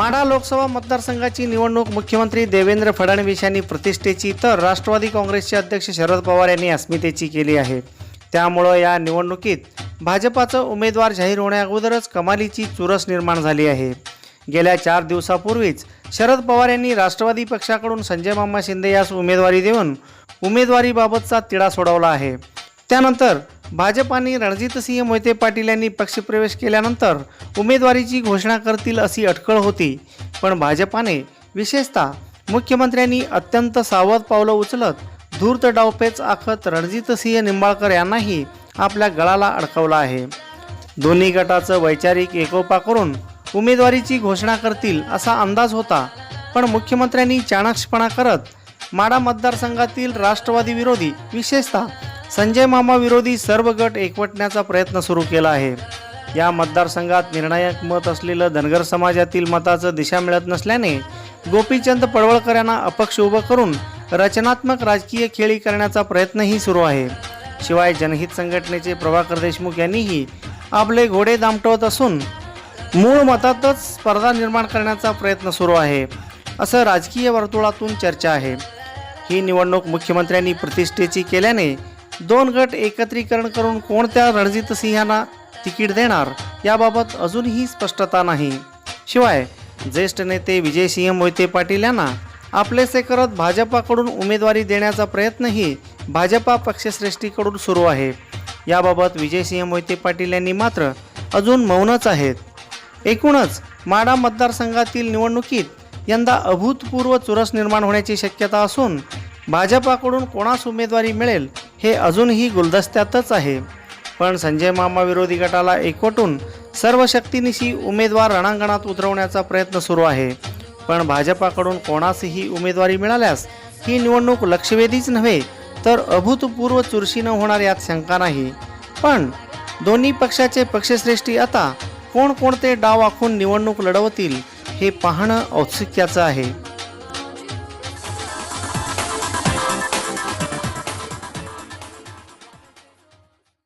माढा लोकसभा मतदारसंघाची निवडणूक मुख्यमंत्री देवेंद्र फडणवीस यांनी प्रतिष्ठेची तर राष्ट्रवादी काँग्रेसचे अध्यक्ष शरद पवार यांनी अस्मितेची केली आहे. त्यामुळं या निवडणुकीत भाजपाचं उमेदवार जाहीर होण्याअगोदरच कमालीची चुरस निर्माण झाली आहे. गेल्या चार दिवसापूर्वीच शरद पवार यांनी राष्ट्रवादी पक्षाकडून संजय मामा शिंदे यास उमेदवारी देऊन उमेदवारीबाबतचा तिढा सोडवला आहे. त्यानंतर भाजपाने रणजितसिंह मोहिते पाटील यांनी पक्षप्रवेश केल्यानंतर उमेदवारीची घोषणा करतील अशी अटकळ होती. पण भाजपाने विशेषतः मुख्यमंत्र्यांनी अत्यंत सावध पावलं उचलत धूर्त डावपेच आखत रणजितसिंह निंबाळकर यांनाही आपल्या गळाला अडकवलं आहे. दोन्ही गटाचं वैचारिक एकोपा करून उमेदवारीची घोषणा करतील असा अंदाज होता पण मुख्यमंत्र्यांनी चाणाक्षपणा करत माडा मतदारसंघातील राष्ट्रवादी विरोधी विशेषतः संजय मामा विरोधी सर्व गट एकवटण्याचा प्रयत्न सुरू केला आहे. या मतदारसंघात निर्णायक मत असलेलं धनगर समाजातील मताचं दिशा मिळत नसल्याने गोपीचंद पडवळकर यांना अपक्ष उभं करून रचनात्मक राजकीय खेळी करण्याचा प्रयत्नही सुरू आहे. शिवाय जनहित संघटनेचे प्रभाकर देशमुख यांनीही आपले घोडे दामटवत असून मूळ मतातच स्पर्धा निर्माण करण्याचा प्रयत्न सुरू आहे. असं राजकीय वर्तुळातून चर्चा आहे. ही निवडणूक मुख्यमंत्र्यांनी प्रतिष्ठेची केल्याने दोन गट एकत्रीकरण करून कोणत्या रणजित सिंहांना तिकीट देणार याबाबत अजूनही स्पष्टता नाही. शिवाय ज्येष्ठ नेते विजयसिंह मोहिते पाटील यांना आपलेसे करत भाजपाकडून उमेदवारी देण्याचा प्रयत्नही भाजपा पक्षश्रेष्ठीकडून सुरू आहे. याबाबत विजयसिंह मोहिते पाटील यांनी मात्र अजून मौनच आहेत. एकूणच माडा मतदारसंघातील निवडणुकीत यंदा अभूतपूर्व चुरस निर्माण होण्याची शक्यता असून भाजपाकडून कोणास उमेदवारी मिळेल हे अजूनही गुलदस्त्यातच आहे. पण संजय मामा विरोधी गटाला एकवटून सर्व शक्तीनिशी उमेदवार रणांगणात उतरवण्याचा प्रयत्न सुरू आहे. पण भाजपाकडून कोणासही उमेदवारी मिळाल्यास ही निवडणूक लक्षवेधीच नव्हे तर अभूतपूर्व चुरशीनं होणार यात शंका नाही. पण दोन्ही पक्षाचे पक्षश्रेष्ठी आता कोणकोणते डाव आखून निवडणूक लढवतील हे पाहणं औत्सुक्याचं आहे.